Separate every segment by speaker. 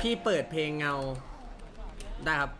Speaker 1: พี่เปิดเพลงเงา ได้ครับ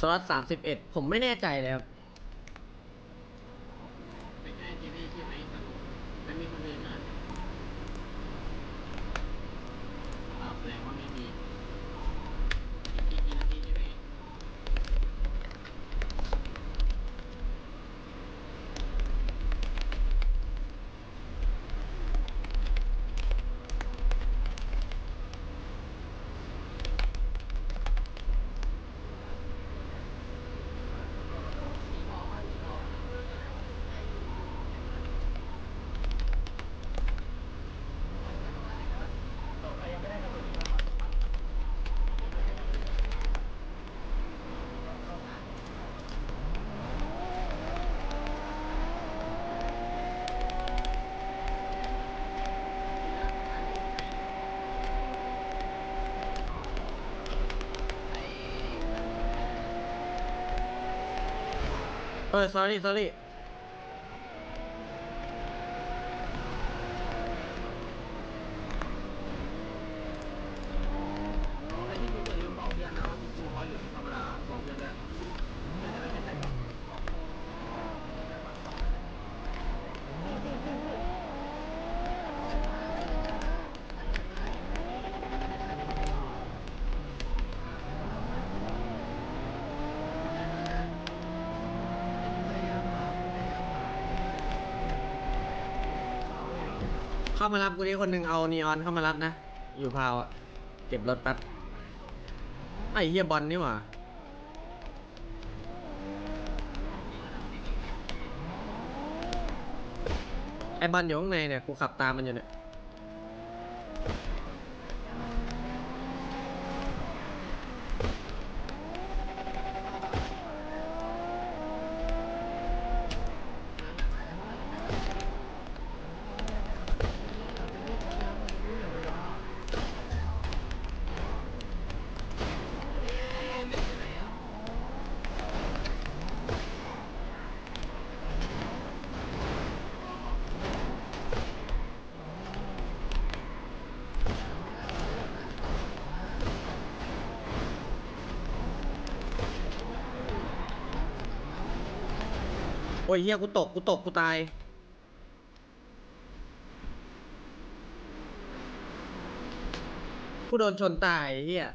Speaker 2: สล็อต
Speaker 1: สามสิบเอ็ดผมไม่แน่ใจเลยครับ
Speaker 3: ไม่ใช่ที่นี่ใช่ไหมสรุปไม่มีคนเดินมาอ่าแสดงว่าไม่มีอีกกี่นาทีใช่ไหม
Speaker 1: เออ sorry sorry
Speaker 3: ไอ้ที่กูจะลืมบอกเพื่อนนะว่ากูคอยเหลือธรรมดาบอกเพื่อนด้วยไม่ได้ไม่ได้บอก
Speaker 1: เข้ามารับกูนี่คนหนึ่งเอานีออนเข้ามารับนะ อยู่พาวอะเก็บรถแป๊บไอ้เฮียบอลนี่หว่าไอ้บอลอยู่ข้างในเนี่ยกูขับตามมันอยู่เนี่ย โอ้ยเฮียกูตกกูตกกูตาย กูโดนชนตายไอ้เฮีย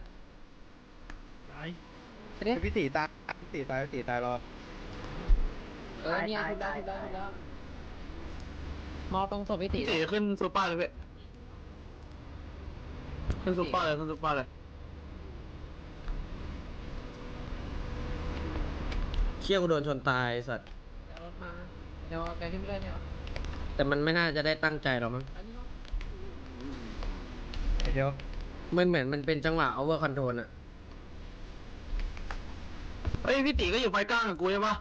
Speaker 2: พี่ตีตายพี่ตีตายพี่ตีตายรอ
Speaker 4: เออเนี่ยทุบแล้วทุบแล้วทุบแล้วมอตรงศพพี่ติ
Speaker 3: พี่ตีขึ้นซูเปอร์เลยเว้ยขึ้นซูเปอร์เลยขึ้นซูเปอร์เลย
Speaker 1: เชี่ยกูโดนชนตายไอ้สัตว์
Speaker 4: เดี๋ยวรถ มาเดี๋ยวแกขึ้นไปเลยเนี่ย
Speaker 1: แต่มันไม่น่าจะได้ตั้งใจหรอกมั้ง
Speaker 4: อันนี้เนาะ
Speaker 2: เดี๋ยว
Speaker 1: มันเหมือนมันเป็นจังหวะ over control อะ
Speaker 3: เฮ้ยพี่ตีก็อยู่ไฟกลางกับกูใช่ปะ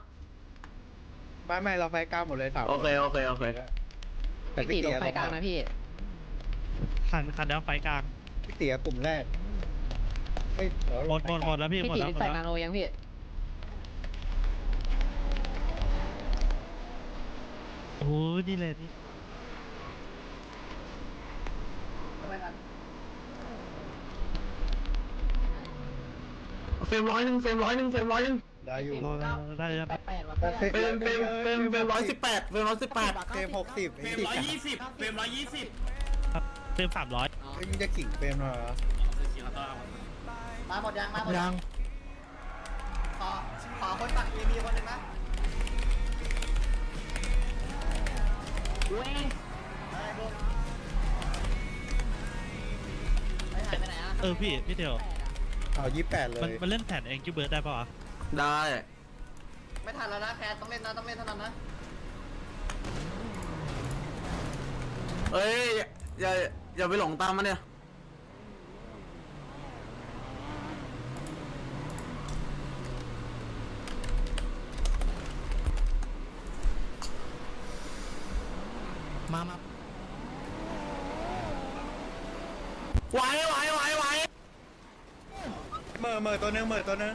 Speaker 2: ไม่ไม่เราไฟก้าวหมดเลยสาม
Speaker 3: โอเค โอเค โอเค
Speaker 2: แต่
Speaker 4: พี่
Speaker 2: พี่
Speaker 4: ติ
Speaker 2: ตี
Speaker 4: ลงไฟกลางนะพี่
Speaker 5: คันคันเดียวไฟกลาง
Speaker 2: พี่ตีกลุ่มแรกเฮ้ยเดี๋ยว
Speaker 5: หมดหมดหมดแล้วพี่
Speaker 4: พี่
Speaker 5: หมด
Speaker 4: ติ
Speaker 5: แล้วหมด
Speaker 4: ใส่
Speaker 5: แล้ว
Speaker 4: นาโนยังพี่
Speaker 5: อ้ยนี่เลยนี่
Speaker 3: เฟรมร้อยหนึ่งเฟรมร้อยหนึ่งเฟรมร้อยหนึ่ง
Speaker 2: ได้อยู่
Speaker 5: โอ้ยได้แล้ว
Speaker 4: แปดแปดว่ะ
Speaker 2: เฟรม
Speaker 3: เฟรมเฟรมเฟรมเฟรมร้อยสิบแปดเฟรมร้อยสิบแปด
Speaker 2: เฟรมหกสิบ
Speaker 6: เฟรมร้อยยี่สิบเฟรมร้อยยี่สิบ
Speaker 5: เติมสามร้อย
Speaker 2: เฮ้ยมึงจะขิงเฟรมเหรอ
Speaker 4: มาหมดยังมาหมด
Speaker 5: ยัง
Speaker 4: ขอขอคนตักเอมีคนหนึ่งนะ
Speaker 3: ร
Speaker 7: เว้ยไปหายไปไหนอะ
Speaker 5: เออพี่พี่เดียว
Speaker 2: เอายี่แปดเล
Speaker 5: มัน
Speaker 2: ย
Speaker 5: มันเล่นแผ่นเองคิวเบิร์ดได้ป่าวะ
Speaker 1: ได้
Speaker 7: ไม่ทันแล้วนะแคทต้องเล่นนะต้องเล่นเท่านั้นนะ
Speaker 1: เอ้ยอย่าอย่าไปหลงตามมันเนี่ย
Speaker 2: มามา
Speaker 1: ไหวไหวไหวไหว
Speaker 2: เมื่อเมื่อตัวนึงเมื่อตัวนึง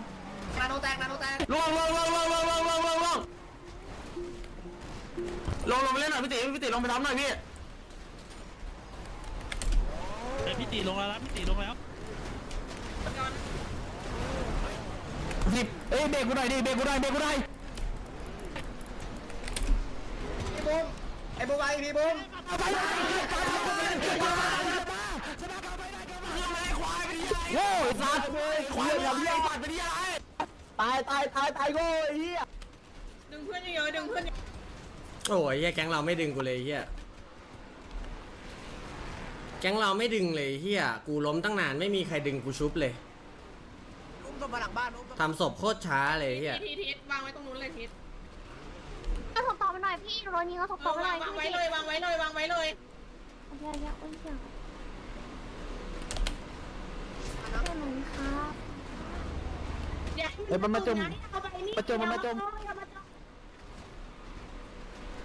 Speaker 7: นาโนแตกนาโนแตก
Speaker 1: ลงลงลงลงลงลงลงลงลงลงลงไปเล่นหน่อยพี่ติพี่ติลงไปทำหน่อยพี่
Speaker 5: เดี๋ยวพี่ตีลงแล้วนะพี่ตีลงแล้ว
Speaker 1: สิบเอ้ยเบรกกูหน่อยดิเบรกกูหน่อยเบรกกูหน่อย
Speaker 7: พี่บุ้ม ไอ้บุ้มไอ้พี่บุ้ม
Speaker 1: โง่ไอ้สัตว์ควายอย่าเลี้ยสัตว์ไปดิอะไร
Speaker 8: ตายตายตายตายโง่ไอ้เหี้ย
Speaker 9: ดึงเพื่อนเยอะๆดึงเพื่อน
Speaker 1: โอ้ยเฮียแก๊งเราไม่ดึงกูเลยเฮี้ยแก๊งเราไม่ดึงเลยเฮียกูล้มตั้งนานไม่มีใครดึงกูชุบเลย
Speaker 7: อุ้มตัวมาหลังบ้านอุ้มตัว
Speaker 1: ทำศพโคตรช้าเลยเฮีย
Speaker 9: ทีทิศวางไว้ตรงนู้นเลยทิศ
Speaker 10: ก็ส่งต่อไปหน่อยพี่โรนี้ก็ส่งต่อไปหน่อยวา
Speaker 9: งไว้เลยวางไว้เลยวางไว้เลย
Speaker 10: โอเคโอเคโอ้ยเสียงเพื่อนหนูครับ
Speaker 8: เฮ้ยมันมาจมมาจมมันมาจม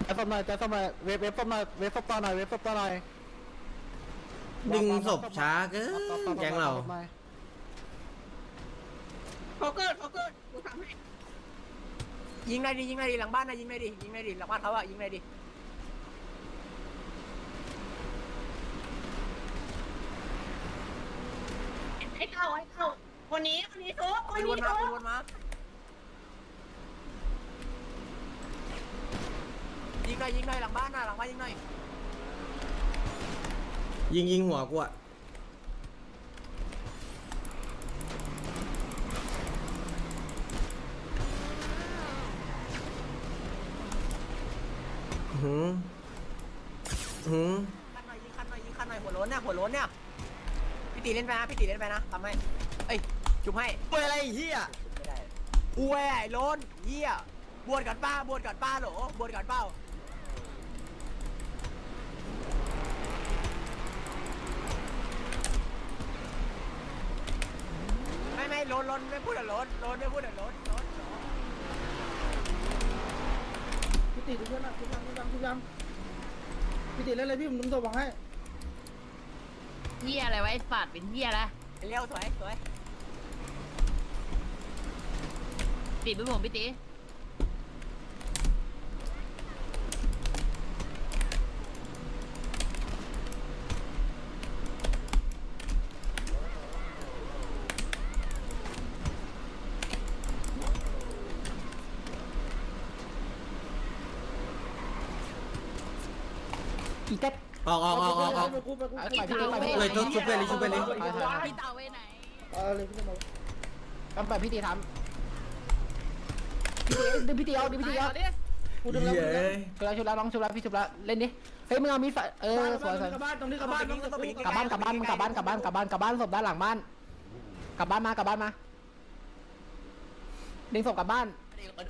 Speaker 8: จะซ่อมหน่อยจะซ่อมหน่อยเวฟเวฟซ่อมหน่อยเวฟซ่อมต่อหน่อยเวฟซ่อมต่อหน่อย
Speaker 1: ดึงศพช้าเกินแกงเรา
Speaker 9: เขาเกิดเขาเกิดกูทำให้
Speaker 7: ยิงได้ดิยิงได้ดิหลังบ้านนะยิงได้ดิยิงได้ดิหลังบ้านเขาอะยิงได้ดิ
Speaker 9: ไอ้เข่าไอ้เข่าคนนี้คนนี้ทุบคน
Speaker 7: ปืนว
Speaker 9: นี้
Speaker 7: นมา
Speaker 9: ทุ
Speaker 7: ปืน
Speaker 9: บ
Speaker 7: วนมายิงหน่อยยิงหน่อยหลังบ้านนะหลังบ้านยิงหน่อย
Speaker 1: ยิงยิงหัวกูอะ หืมหืม
Speaker 7: คันหน่อยยิงคันหน่อยยิงคันหน่อยหัวโล้นเนี่ยหัวโล้นเนี่ยพี่ตีเล่นไปนะพี่ตีเล่นไปนะทำให้เอ้ยจุบให้
Speaker 1: เป็นอะไรเฮีย
Speaker 7: ไม่ได้กูไอ้โล้นเหี้ยบวชกันป้าบวชกันป้าโหลบวชกันเป้าไม่ไม่โล้นโล้นไม่พูดอะโล้นโล้นไม่พูดอะโล้นโล้นโล้น
Speaker 8: พี่ ติดูเพื่อนนะทุกยำทุกยำทุกยำพี่ติเล่นเลยพี่ผมนุ่มตัวบอกให้
Speaker 11: เฮียอะไรวะไอ้สัตว์เป็นเฮียอะไร
Speaker 7: เร็วสวยสวย
Speaker 11: ปิดไปผมพี่ตี
Speaker 8: อีแท็ก
Speaker 1: ออกออกออกออกออก
Speaker 8: ไปกูไปกู
Speaker 11: พี่เต๋าไป
Speaker 1: เลยชุบชุบไปเลยชุบไปเลย
Speaker 11: พี่เต๋าไปไหน
Speaker 8: ออเลยพี่จะบอก
Speaker 7: ทำไปพี่ตีท
Speaker 8: พี่ติดึงพี่ติเอาดึงพี่ติเอากูดึงแล้ว
Speaker 1: เย้ยำ
Speaker 7: ชุบแล้วชุบแล้วน้องชุบแล้วพี่ชุบแล้วเล่นดิเฮ้ยมึงเอามีดไฟเออสวยสวย
Speaker 8: กลับบ้านตรงนี้กลับบ้าน
Speaker 7: กลับบ้านกลับบ้านมึงกลับบ้านกลับบ้านกลับบ้านกลับบ้านศพด้านหลังบ้านกลับบ้านมากลับบ้านมาดึงศพกลับบ้าน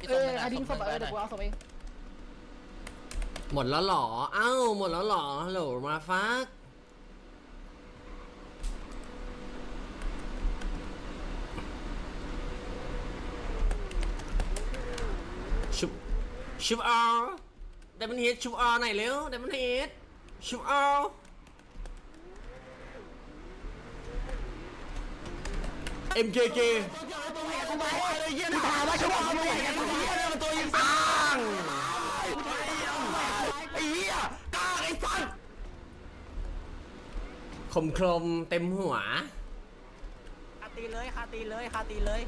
Speaker 7: เออไอ้ดึงศพเออเดี๋ยวกูเอาศพเอง
Speaker 1: หมดแล้วหรอ เอ้า หมดแล้วหรอฮัลโหลมาฟักชุบ ชุบเอาเดมันเฮดชุบเอาหน่อยเร็วเดมันเฮดชุบเอา MKK ถามว่าชุบเอาไม่ใหญ่กันตัวเหี้ยเนี่ยมันตัวยิงปัง คมคมเต็มหัว
Speaker 7: คาตีเลยคาตีเลยคาตีเลย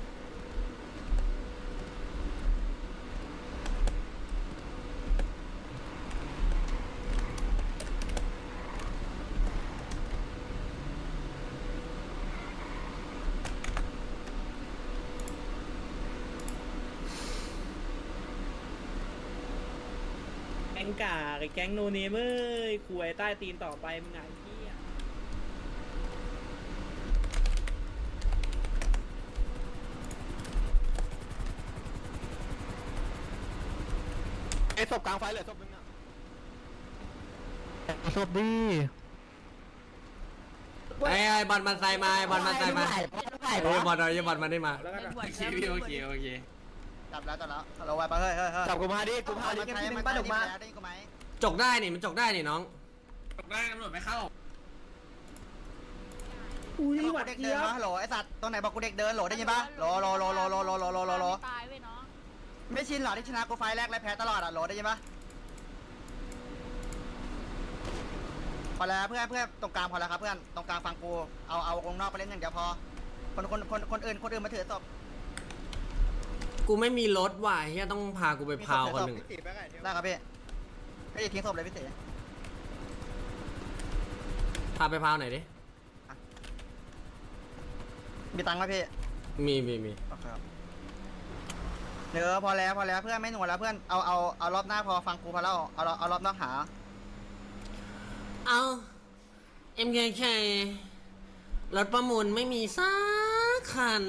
Speaker 7: แก๊
Speaker 12: งกาไอ้แก๊งโนนีเมื่อยคุยใต้ตีนต่อไปมึงไง
Speaker 2: ศพกลางไฟเหลือศพนึงอะ
Speaker 12: ศพดี
Speaker 1: ไอ้ไอ้บอลมันใส่มาไอ้บอลมันใส่มาเฮ้ยบอลเอาไอ้บอลมันได้มา
Speaker 12: แล้วก็
Speaker 4: เป็นบวช
Speaker 6: โอเคพี่โอเคโอเค
Speaker 13: จับแล้วจับแล้วฮัลโหลไว้ไปเฮ้ยเฮ้ยเฮ้ย
Speaker 2: จับกูมาดิกูพาดิ
Speaker 13: มันใช้มันใช้ดีแล้วได้กูไหม
Speaker 1: จกได้นี่มันจกได้นี่น้อง
Speaker 6: ตกได้ตำรวจไม่เข้า
Speaker 12: อุ้ย
Speaker 13: บอก
Speaker 12: หวัด
Speaker 13: กูเด็ก
Speaker 12: เจี๊
Speaker 13: เดิ
Speaker 12: ย
Speaker 13: น
Speaker 12: บ
Speaker 13: มาฮัลโหลไอ้สัตว์ตรงไหนบอกกูเด็กเดินโหลได้ยินปะโหลโหลโหลโหลโหลโหลโหลโหลโหลโหล
Speaker 4: ตายเว้ยน้อง
Speaker 13: ไม่ชินเหรอที่ชนะกูไฟแรกและแพ้ตลอดอะโหลได้ยินปะพอแล้วเพื่อนเพื่อนตรงกลางพอแล้วครับเพื่อนตรงกลางฟังกูเอาเอาวงนอกไปเล่นอย่างเดียวพอ คนคนคนคนอื่นคนอื่นมาถือศพ
Speaker 1: กูไม่มีรถว่ะเฮียต้องพากูไปพาวคนหนึ่ง
Speaker 13: ได้ครับพี่ไม่ได้ทิ้งศพเลยพี่เส
Speaker 1: พาไปพาวหน่อยดิ
Speaker 13: มีตังค์ไหมพี่
Speaker 1: มีมีมี
Speaker 13: โอเคครับ เดี๋ยวพอแล้วพอแล้วเพื่อนไม่หน่วงแล้วเพื่อนเอาเอาเอารอบหน้าพอฟังกูพอแล้วเอาเอารอบนอกหา
Speaker 1: เอา MKK รถประมูลไม่มีสักคัน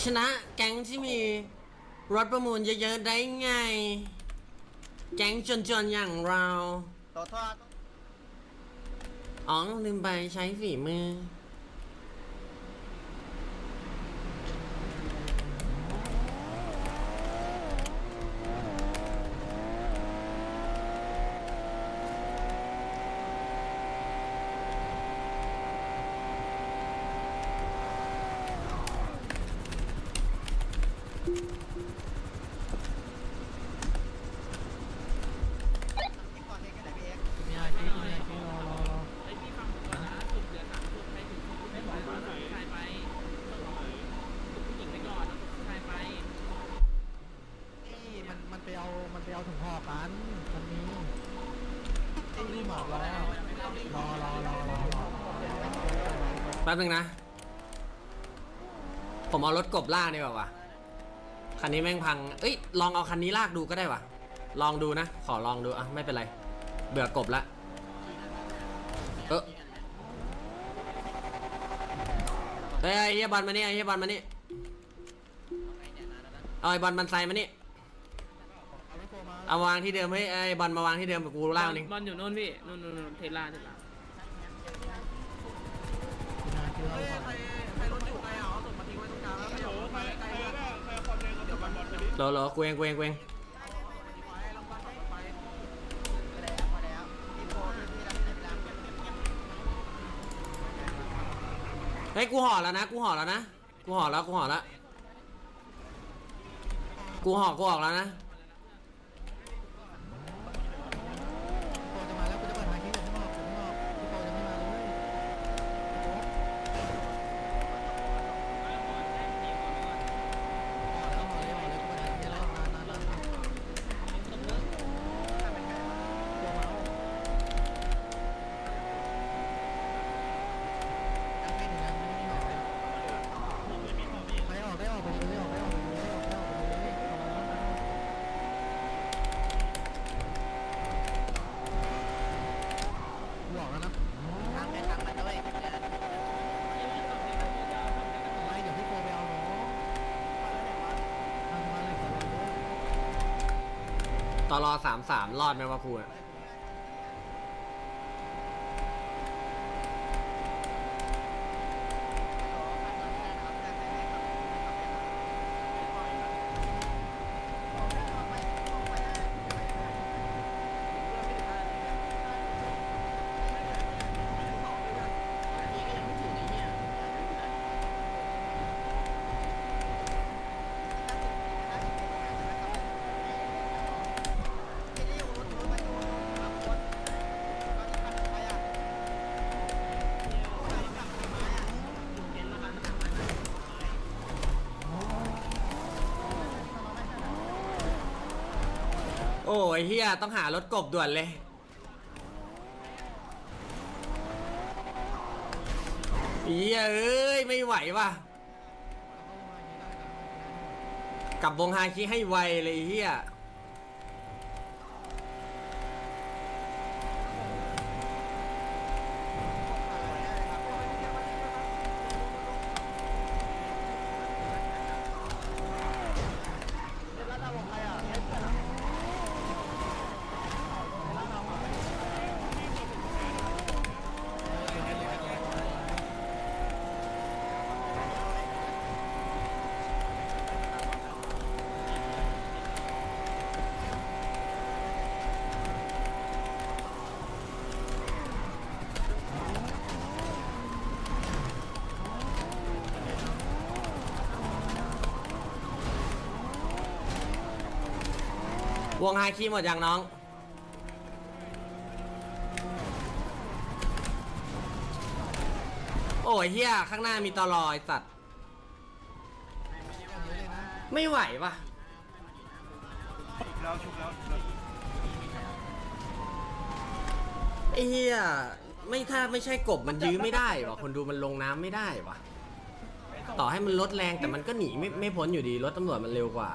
Speaker 1: ชนะแก๊งที่มีรถประมูลเยอะๆได้ไง แก๊งจนๆอย่างเรา
Speaker 13: ตัวทอด
Speaker 1: อ๋อลืมไปใช้ฝีมือ
Speaker 14: แป๊
Speaker 1: บนึงนะ ผมเอารถกบลากดีกว่าวะคันนี้แม่งพัง เอ้ย ลองเอาคันนี้ลากดูก็ได้วะลองดูนะ ขอลองดูอะไม่เป็นไร เบื่อกบละ เออเฮ้ยไอ้เฮียบอลมานี่ไอ้เฮียบอลมานี่เอาไอ้บอลบันไซมานี่ เอาวางที่เดิมเฮ้ยไอ้บอลมาวางที่เดิมกับกูล่างนึง
Speaker 14: บอลอยู่โน่นพี่นู่นนู่นนู่นเทสลาเทสลา
Speaker 13: รอรอกู
Speaker 1: เองกูเองกูเองเฮ้ยกูห่อแล้วนะ กูห่อแล้วนะ กูห่อแล้ว กูห่อแล้ว กูห่อกูออกแล้วนะ
Speaker 12: โปจะมาแล้วกูจะเปิดทางที่เดินข้างนอกข้างนอกพี่โปจะไม่มาเลยห่อแล้วห่อเลยห่อเลยกูเปิดทางที่แล้วนานนานนานตัวเมายังไม่ถึงยังไม่ถึงใครออกได้ออกไปเลยออกได้ออกไปเลยออกได้ออกไปเลยออกมาแล้ว กูบอกแล้วนะ
Speaker 13: ทางแค่ทางมันด้วย
Speaker 12: ไม่เดี๋ยวพี่โกไปเอาน้องทำมาเลยก่อนเลย
Speaker 1: ตอ รอสามสามรอดไหมวะครูอะ อ้ยเฮียต้องหารถกบด่วนเลย เฮียเอ้ย ไม่ไหวว่ะกลับวงฮาคิให้ไวเลยเฮีย วงไฮคีหมดยังน้อง โอ้ยเฮียข้างหน้ามีตลอไอสัตว์ ไม่ไหวปะ
Speaker 6: แล้วชุบแล้ว
Speaker 1: ไอเฮียไม่ถ้าไม่ใช่กบมันยื้อไม่ได้วะคนดูมันลงน้ำไม่ได้วะต่อให้มันลดแรงแต่มันก็หนีไม่ไม่พ้นอยู่ดีรถตำรวจมันเร็วกว่า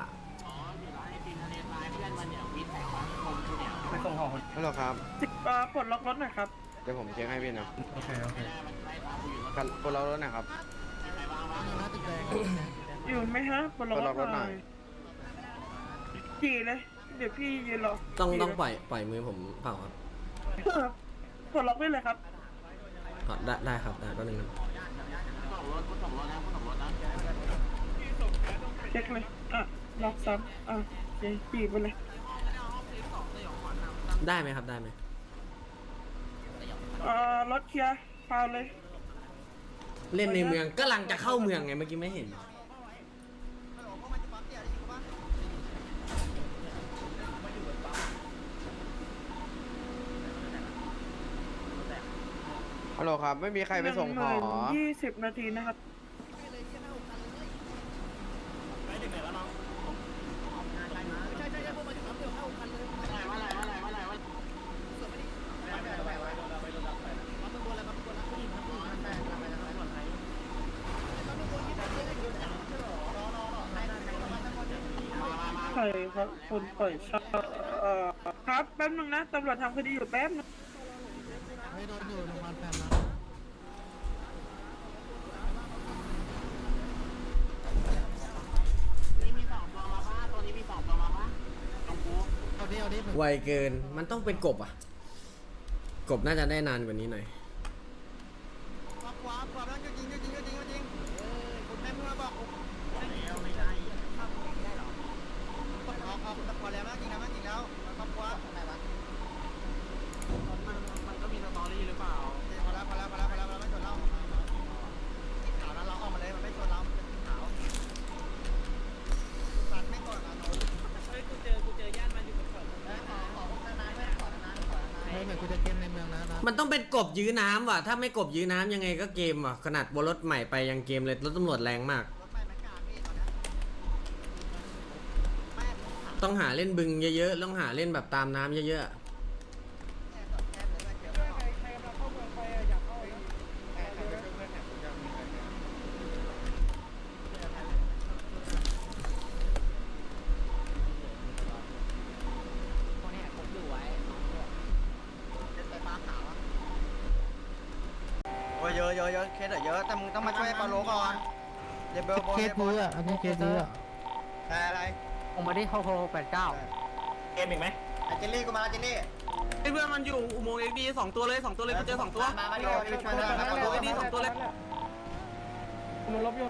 Speaker 6: ไปส่งห่อ คน
Speaker 15: ฮัลโหลครับ
Speaker 12: ปลดล็อกรถหน่อยครับ
Speaker 15: เดี๋ยวผมเช็คให้พี่นะ
Speaker 6: โอเคโอเค
Speaker 15: กันปลดล็อกรถหนะครับ
Speaker 12: อยู่ไหมฮะปลด
Speaker 15: ปลดล็อกรถหน่อย
Speaker 12: ขี่เลย เดี๋ยวพี่ยืนรอ
Speaker 1: ต้องต้องปล่อยปล่อยมือผมเปล่าครับ
Speaker 12: ปลดล็อกได้เลยครับ
Speaker 1: อ๋อได้ได้ครับได้ก็หนึ่งนะ
Speaker 12: เช็คเลย อะ ล็อกซ้ำอะโอเคขี่ไปเลย
Speaker 1: ได้ไหมครับได้ไหม
Speaker 12: เอ่อรถเคลียร์พาเลย
Speaker 1: เล่นในเมืองก็ลังจะเข้าเมืองไงเมื่อกี้ไม่เห็น
Speaker 15: ฮัลโหลครับ ไม่มีใครไปส่งหอ
Speaker 12: ยี่สิบนาทีนะครับ ใครครับคนปล่อยเช่าเอ่อครับแป๊บนึงนะตำรวจทำคดีอยู่แป๊บนึง
Speaker 1: ไวเกินมันต้องเป็นกบอะ กบน่าจะได้นานกว่านี้ห
Speaker 13: น่อ
Speaker 12: ย มัน
Speaker 1: ต้องเป็นกบยื้อน้ำว่ะ ถ้าไม่กบยื้อน้ำยังไงก็เกมว่ะ ขนาดบนรถใหม่ไปยังเกมเลย รถตำรวจแรงมาก
Speaker 13: รถไฟมันกาพี่ตอนนี้แม่ผมขับ
Speaker 1: ต้องหาเล่นบึงเยอะๆ ต้องหาเล่นแบบตามน้ำเยอะ
Speaker 13: ๆแบบแค่เลยว่าเกี่ยวกับ
Speaker 12: ใครกำลังเข้าเมืองไปอยากเข้า
Speaker 13: แค่เลยว่าเกี่ยวกับ
Speaker 16: คนนี้ผมดูไว้
Speaker 13: ไฟฟ้าขาวอะโอ้ยเยอะเยอะเยอะเคสอะเยอะแต่มึงต้องมาช่วยปาโลก่อนเดบเบลบอล
Speaker 12: เคสเย อะอันนี้เคสเยอะ
Speaker 13: แต่อะไร
Speaker 12: ผมมาได้เข้าโคแปดเก้า
Speaker 6: เกมอีกไหม
Speaker 13: ไอ้เจลลี่กูมาแล้วเจลลี่
Speaker 14: ไอ้เพื่อนมันอยู่อุโมงค์เอ็กดีสองตัวเลยสองตัวเลยกูเจอสองตัว
Speaker 13: มามาดิมาดิช่วยหน่อยมา
Speaker 14: โอ้ยดีสองตัวเลย
Speaker 12: มันลบอยู่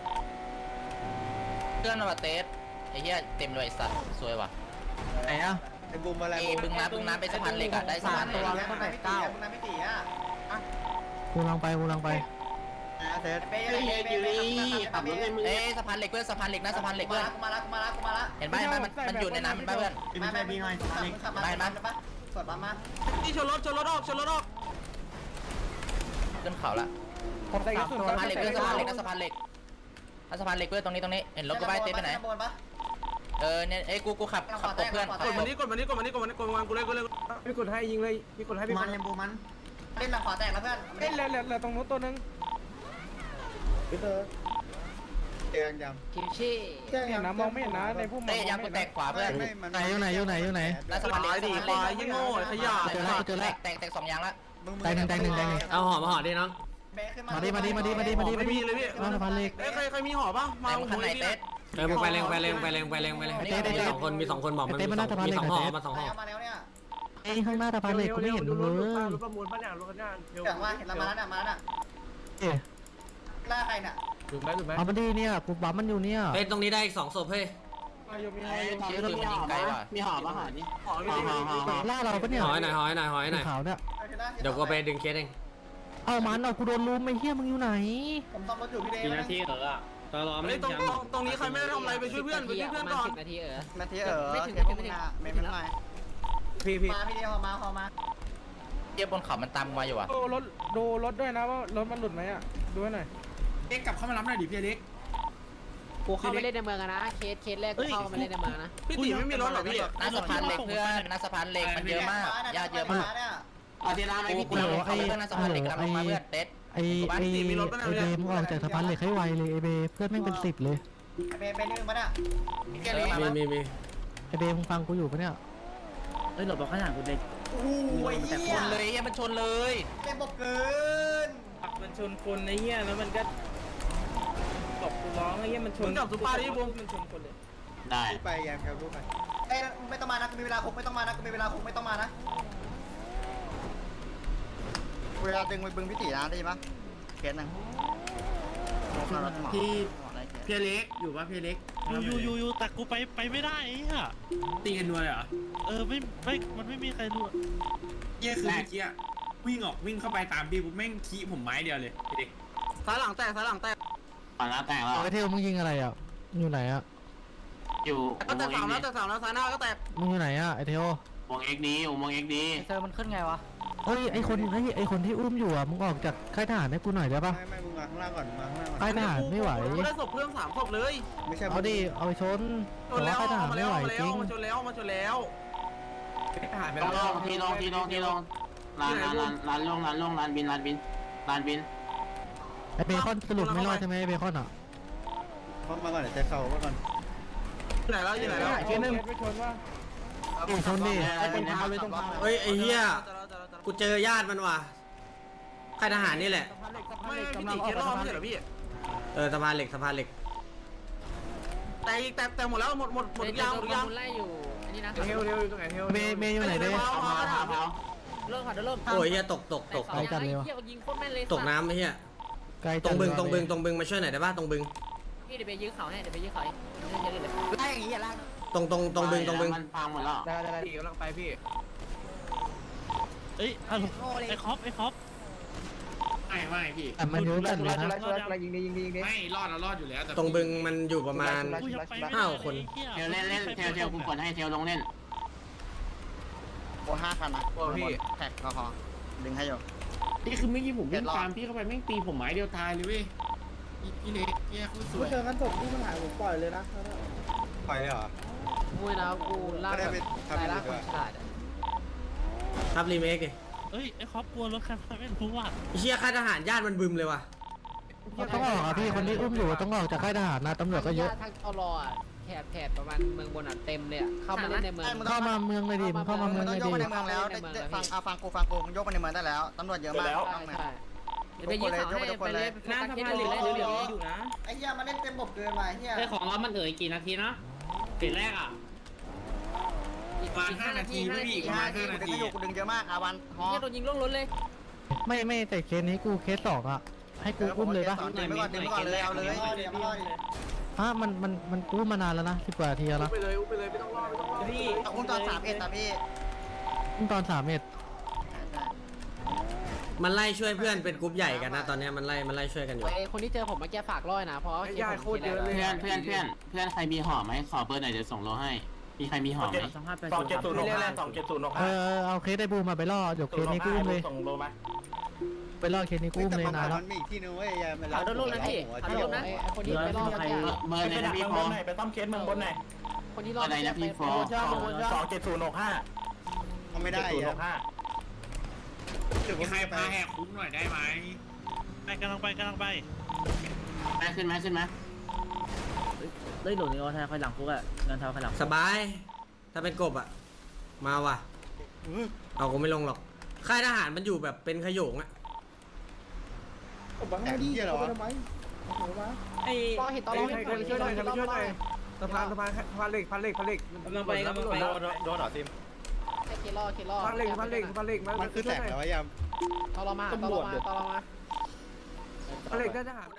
Speaker 16: เพื่อนมาเตสไอ้เหี้ยเต็มเลยไอ้สัตว์สวยว่ะ
Speaker 12: ไหนอะ
Speaker 13: ไอ้บูมอะไร
Speaker 16: เอบึงน้ำบึงน้ำไปสะพานเหล็กอะได้สะพานเหล็ก
Speaker 13: แล้วคนไหนเก้าคนไหนไม่ตีอะ
Speaker 12: กูลังไปกูลังไป
Speaker 13: เสร็จเป้ยเป้ยเป้ยเป้ยขับรถในมือ
Speaker 16: เอ้ยสะพานเหล็กเพื่อนสะพานเหล็กนะสะพานเหล็กเพื่อน
Speaker 13: กูมาละกูมาละกูมาละ
Speaker 16: เห็นป่ะเห็นมันมันอยู่ในน้ำเห็นป่ะเพื่อน
Speaker 13: ไม่ไม่พี่หน่อยขับมาขับมาสดมามา
Speaker 14: นี่ชนรถชนรถออกชนรถออก
Speaker 16: ขึ้นเขาละ
Speaker 12: ผมใส่กระสุน
Speaker 16: สะพานเหล็กเพื่อนสะพานเหล็กนะสะพานเหล็กสะพานเหล็กเพื่อนตรงนี้ตรงนี้เห็นรถกูไปเต้ไปไหนเออเนี่ยเอ้กูกูขับขับตบเพื่อน
Speaker 14: กดมานี่กดมานี่กดมานี่กดมานี่กดวางกูเลยกูเลย
Speaker 12: พี่กดให้ยิงเลยพี่กดให้พี่
Speaker 13: มันยังบูมันเล่นแบบขวาแตกแล้วเพื่อน
Speaker 12: เล่นเลือเหลือเหลือตรงนู้นตัวนึง
Speaker 13: เตียงยัง
Speaker 16: คิวชี่
Speaker 12: เห็นนะมองไม่เห็นนะในพุ่ม
Speaker 16: เต้ยางกูแตกขวาเพื่อน
Speaker 12: ไหนอยู่ไหนอยู่ไหนอยู่ไหน
Speaker 16: แล้วสะพานเหล็ก
Speaker 14: ตายดิควายยี่โง่ขยะ
Speaker 12: เจอแล้วเจอ
Speaker 16: แต
Speaker 12: แล้ว
Speaker 16: กแตกแตกสองยางละ
Speaker 12: แตงหนึ่งแตงหนึ่งแตงหนึ่ง
Speaker 1: ๆเอาหอมาหอดิน้อง
Speaker 12: มาดิมาดิมาดิมาดิมาดิ
Speaker 14: ไม่มีเลยพี่
Speaker 12: มาสะพานเหล็ก
Speaker 14: เอ้ยใครใครมีห่อป่ะ
Speaker 16: แต
Speaker 14: มาก
Speaker 16: คันไหนเต้
Speaker 1: เออมึงไปเร็วไปเร็วไปเร็วไปเร็วไปเร็วไปเร็ว
Speaker 12: เต้เต้
Speaker 1: มีสองคนมีสองคนบอกมันมีสองมีสองหอมาสองหอ
Speaker 13: มาแล้วเนี่ย
Speaker 12: ไอ้ข้างหน้าสะพานเหล็กกูไม่เห็นมึงเลย
Speaker 6: ประมูลป้าเนี่ยรถเนี่ย
Speaker 13: เสียงว่าเห็นเรามาแล้วเนี่ยมาแล้วเนี่ย
Speaker 12: เอ๊ะ
Speaker 13: ล่าใครเนี่ย
Speaker 6: ถูกไหมถูกไหม
Speaker 12: เอามาดิเนี่ยกูบัมมันอยู่เนี่ย
Speaker 1: เฮ้ยตรงนี้ได้อีกสองศพเฮ้ย
Speaker 16: ชื่อมันยิงไกลว่ะ
Speaker 14: มีห่อป่ะห่อนี่ห่อไม่มี
Speaker 12: ล่าเราปะเนี่ย
Speaker 1: หอยหน่อยหอยหน่อยหอยหน่อย
Speaker 12: ขาวเนี่ย
Speaker 1: เดี๋ยวกูไปดึงเคสเอง
Speaker 12: เอามันเอากูโดนลุมไอ้เหี้ยมึงอยู่ไหน
Speaker 13: ผมซ่อมรถอยู่พี่เด
Speaker 7: กี่นาทีเหรอ
Speaker 1: ตลอด
Speaker 14: เฮ้ยตรงตรงตรงนี้ใครไม่ได้ทำอะไรไปช่วยเพื่อนไปช่วยเพื่อนก่อน
Speaker 4: นาทีเออ
Speaker 13: แมทที่เออ
Speaker 4: ไม่ถึง
Speaker 13: เก็บ
Speaker 4: ไม่
Speaker 13: พว
Speaker 4: ถึ
Speaker 13: ก
Speaker 4: ง
Speaker 13: นาไม่ไม่ไม่
Speaker 12: พี่พี่
Speaker 13: มาพี่เดียวมาพอมา
Speaker 4: เทียบบนเขามันตามมาอยู่อะ
Speaker 12: ดูรถดูรถด้วยนะว่ารถมันหลุดไหมอะดูให้หน่อย
Speaker 6: เล็กกลับเข้ามารับหน่อยดิพี่เล็ก
Speaker 4: กูเข้ามาเล่นในเมืองนะ เคสเคสแรกกูเข้ามาเล่นในเมืองนะ
Speaker 14: พี่ตีไม่มีรถหรอพี่
Speaker 4: หน้าสะพานเหล็กเพื่อนหน้าสะพานเหล็กมันเยอะมากญาติเยอะมาก
Speaker 13: เนี่ย
Speaker 6: เอาทีละไหม
Speaker 4: กู
Speaker 6: พี่
Speaker 4: กูลงเขาเพื่อนหน้าสะพานเหล็กกำลังลงมาเพื่อนเต็ด
Speaker 12: ไอ้ไอ้ไอ้เบมออกจากสะพานเหล็กให้ไวเลยไอ้เบเพื่อนแม่งเป็นสิบเลย
Speaker 13: ไอเบนเป็นนึงมาเนี่ย
Speaker 4: เกลีมา
Speaker 1: มีมีมี
Speaker 12: ไอ้เบมึงฟังกูอยู่ปะเนี่ย
Speaker 5: เฮ้ยหลบบอกข้างหลังกูเด็ก
Speaker 13: โอ้ย
Speaker 4: แต่
Speaker 13: เหี้
Speaker 4: ช
Speaker 13: ย
Speaker 4: นเลยมันชนเลย
Speaker 13: เต็มบอกเกิน
Speaker 12: มันชนคนไอ้เหี้ยแล้วมันก็ ตบกูร้องไอ้เหี้ยมันช
Speaker 14: มึ
Speaker 12: น
Speaker 14: งจับซุปเปอร์ดิบุ้ง
Speaker 12: มันชนคนเลย
Speaker 6: ได้
Speaker 2: ไปแยมครับลูกไป
Speaker 13: เอ้ยไม่ต้องมานะกูมีเวลาคุกไม่ต้องมานะกูมีเวลาคุกไม่ต้องมานะเวลาดึงไปบึงพี่ตีนะได้ปะเคสหนึ่ง
Speaker 6: พี่พี่เล็กอยู่ป่ะพี่เล็ก
Speaker 5: อยู่อยู่อยู่อยู่แต่กูไปไปไม่ได้ไอ้เหี้ย
Speaker 6: ตีกันนัวเลยเหรอ
Speaker 5: เออไม่ไม่มันไม่มีใครรู้
Speaker 6: เยี่ยคือเมื่อกี้อะวิ่งออกวิ่งเข้าไปตามพี่ปุ๊บแม่งขี้ผมไม้เดียวเลยพี่เล็ก
Speaker 14: ซ้ายหลังแตกซ้ายหลังแตก
Speaker 6: ปานาแตกแล้ว
Speaker 12: ไอ้เทลมึงยิงอะไรอะอยู่ไหนอะ
Speaker 6: อยู่
Speaker 14: ก็แตกสามแล้วแตกสามแล้วซ้ายหน้าก็แตก
Speaker 12: มึงอยู่ไหนอะไอ้เทล
Speaker 6: วงเอ็กดีวงเอ็กดี
Speaker 4: เซอร์มันขึ้นไงวะ
Speaker 12: เฮ้ยไอ้คนไอ้ไอ้คนที่อุ้มอยู่อะมึงออกจากค่ายทหารให้กูหน่อยได้ปะ
Speaker 2: ไม่ไม่มึงมาข้างล่างก่อนมาข้างล่างก่อน
Speaker 12: ค่ายทหารไม่ไหว
Speaker 14: กูได้ศพเพื่อนสามศพเลย
Speaker 2: ไม่ใช่
Speaker 12: เอาดิเอาไปชน
Speaker 14: ชน
Speaker 12: แต่
Speaker 14: แล้
Speaker 12: ว่าวค่ายท
Speaker 14: เอา
Speaker 12: หาร
Speaker 14: มา
Speaker 12: ไม่
Speaker 14: แล้ว
Speaker 12: ไหว
Speaker 14: เอามา
Speaker 12: จ
Speaker 14: แล้ว
Speaker 12: ริง
Speaker 14: เอามาชนแล้วเอามาชนแล้ว
Speaker 6: ลงลงทีลงทีลงทีลงร้านร้านร้านร้านลงร้านลงร้านบินร้านบินร้านบิน
Speaker 12: ไอ้เบคอนสรุปไม่รอดใช่ไหมไอ้เบคอนอะ
Speaker 2: เข้ามาก่อนเดี๋ยวจะเข้ามาก่อน
Speaker 14: อยู่ไหนแล้วอยู่ไหนแล้ว
Speaker 12: เคสหนึ่งเอ้ยชนดิ
Speaker 13: ไอ้เป็นเท้าเลยต้อง
Speaker 1: เฮ้ยไอ้เหี้ยกูเจอญาติมันว่ะค่ายทหารนี่แหละ
Speaker 14: ไม่พี่ตีเคสรอบไม่ใช่เหรอพี่
Speaker 1: เออสะพานเหล็กสะพานเหล็ก
Speaker 14: แต่อีกแต่แต่หมดแล้วหมดหมดหมดทุกอยางหมดทุกอยาง
Speaker 4: ไล่อยู่อันนี้นะ
Speaker 12: เมย์เมย์อยู่ไหนเด้
Speaker 6: เอามาถามเขา
Speaker 4: เริ่มค่ะเริ่ม
Speaker 1: โอ้ยเหี้ยตกตกตก
Speaker 12: ไกลจัดเลยวะ
Speaker 4: เที่ยวยิงโคตรแม่นเลย
Speaker 1: ตกน้ำไอ้เหี้ย
Speaker 12: ไกล
Speaker 1: ต
Speaker 12: จั
Speaker 1: ร
Speaker 12: ด
Speaker 1: งบึง
Speaker 12: เลย
Speaker 1: ตรงบึงตรงบึงมาช่วยหน่อยได้ป่ะตรงบึง
Speaker 4: พี่เดี๋ยวไปยื้อเขาให้เดี๋ยวไปยื้อเขาให้เดี๋ยวเลย
Speaker 13: ไล่อย่างงี้อย่าไล่
Speaker 1: ตรงตรงตรงบึงตรงบึง
Speaker 6: มันพังหมดแล้ว
Speaker 12: ได้ได้ได้
Speaker 14: ตีกำลังไปพี่
Speaker 5: เอ้ยฮัลโหลไอ้คอปไอ้คอป
Speaker 6: ไม่ไม่พี่
Speaker 12: แต่มันเยอะจัดเลยนะ
Speaker 6: ไม่รอดแล้วรอดอยู่แล้วแต่
Speaker 1: ตรงบึงมันอยู่ประมาณ
Speaker 5: กูยังไปไม่ได้
Speaker 1: ห้าคน
Speaker 6: เทลเล่นเล่นเทลเทลกูกดให้เทลลงเล่น
Speaker 13: โอ้ห้าคันนะ
Speaker 14: โอ้พี่
Speaker 13: แท็กก็พอดึงให้อยู่
Speaker 6: นี่คือเมื่อกี้ผมวิ่ง
Speaker 13: เจ็ดรอบ
Speaker 6: ตามพี่เข้าไปแม่งตีผมไม้เดียวตายเลยเว้ยพี่เล็กแย่คู่สวย
Speaker 2: เจอกันศพที่มันหายผมปล่อยเลยนะปล่อยเลยเหรอ
Speaker 4: มวยนะกูลาก
Speaker 2: ไม่ได้ไปทำ
Speaker 4: สาย
Speaker 2: อะไร
Speaker 4: ลากค
Speaker 2: ด้วนย
Speaker 4: ฉลาด
Speaker 1: ครับรีเมคดิ
Speaker 5: เอ้ยไอ้คอปกลัวรถคันนั้นไม่รู้ว่ะ
Speaker 1: ไอ้เหี้ยค่ายทหารญาติมันบึมเลยว่ะ
Speaker 12: ต้องออกอะพี่คนที่อุ้มอยู่ต้องออกจากค่ายทหารนะตำรวจก็เยอะ
Speaker 4: ทางตลอดแถบแถบประมาณเมืองบนอะเต็มเลยอะเข้ามาเล่นในเมือง
Speaker 12: เข้ามาเมืองเลยดิมึงเข้ามาเมือง
Speaker 13: ต้
Speaker 12: เล
Speaker 13: อง
Speaker 12: ย
Speaker 13: ยก
Speaker 12: ดิ
Speaker 13: ไปในเมืองแล้วได้ได้ฟังเอาฟังกูฟังกูมึงยกไปในเมืองได้แล้วตำรวจเยอะมาก
Speaker 4: ใช่ใช่เดี๋ยวไปยื้อเขาให้ไปเลย
Speaker 14: หน้าสะพานเหลืองเหลืองอยู่นะ
Speaker 13: ไอ้เหี้ยมันเล่นเต็มบบเกินไปเหี้ย
Speaker 6: ได้ของแล้วมันเอ่ยกี่นาทีนะเปลี่ยนแรกอะ ประมาณห้านาทีไม่มีอีก
Speaker 13: ห้าทีกูดึงให้อยู่กูดึงเยอะมากอาวันฮอ
Speaker 4: เนี่ยโดนยิงล่วงรถเลย
Speaker 12: ไม่ไม่แต่เคสนี้กูเคสสองอะให้กูอุ้มเลยปะ
Speaker 13: ดึงไปก่อนดึงไปก่อนเลยเอาเลย
Speaker 12: ฮะมั นมันมันอุ้มมานานแล้วนะสิบกว่านาทีแล้วนะ
Speaker 14: ไปเลยอุ้มไปเลยไม่ต้องรอไม่ต้องรอพี่
Speaker 13: เอาอุ้มตอนสามเอ็ดตามพี่
Speaker 12: อุ้มตอนสามเอ็ด
Speaker 1: มันไล่ช่วยเพื่อนเป็นกรุ๊ปใหญ่กันนะตอนเนี้ยมันไล่มันไล่ช่วยกันอยู่
Speaker 4: ไอ้คนที่เจอผมเมื่อกี้ฝากร้อยนะ เพราะว่า
Speaker 14: เพื่อนเพื่อนเพื่อนเพื่อนใครมีห่อไหมขอเบอร์หน่อยเดี๋ยวส่งโลให้ มีใครมีห่อไหม
Speaker 12: สองเจ็ดศูนย์หกห้าสองเจ็ดศูนย์หกห้าเออเอาเคสได้บูมมาไปล่อเดี๋ยวเคสนี้กูอุ้มเลย ไปล่อเคสนี้กูอุ้มเลย
Speaker 2: แต่
Speaker 12: นานแล้ว
Speaker 2: มันมีอีกที่นึงเว้ยยายมัน
Speaker 4: เอาโดนลูกนะพี่เอาโดนนะไอ้คนที่ไปล่อเมื่อกี้
Speaker 6: เบอร์ไหนนะพี่พอ
Speaker 12: ไปต้อมเคสเมืองบนหน่อย
Speaker 4: คนที่ล่อ
Speaker 6: อะไรนะพี่ฟอ
Speaker 12: สองเจ็ดศูนย์หกห้า
Speaker 2: เขาไม่ได้อะเดี๋ยวผ
Speaker 6: มี
Speaker 2: ม
Speaker 6: ใคร
Speaker 2: ไป
Speaker 6: พาแหกคุกหน่อยได้ไหม
Speaker 5: ไปกำลังไปกำลังไป
Speaker 6: ได้ขึ้นไหมขึ้นไหม
Speaker 5: ได้หลุดในออทายคอยหลังคุกอะเงินเท้าคอยหลัง
Speaker 1: สบาย ถ้าเป็นกบอะมาว่ะเอากูไม่ลงหรอกค่ายทหารมันอยู่แบบเป็นขโยงอะ
Speaker 2: แอบเที่ยเหรอ
Speaker 14: ไอ้
Speaker 4: ล่อเห็นตอนล่อเห็นตอนช่วยหน่อยช่วยหน่อย
Speaker 14: สะพานสะพานสะพานเหล็กสะพานเหล็กสะพานเหล็กกำลังไปกำลังไป
Speaker 12: โดนเหรอซิม
Speaker 4: เคลอเคลอ
Speaker 14: สะพานเหล็กสะพานเหล็กสะพานเหล็กมั
Speaker 2: นคือแตกแล้ววะยาม
Speaker 4: ตอรอมาตอรอมาตอรอมา
Speaker 14: สะพานเหล็กได้ทหาร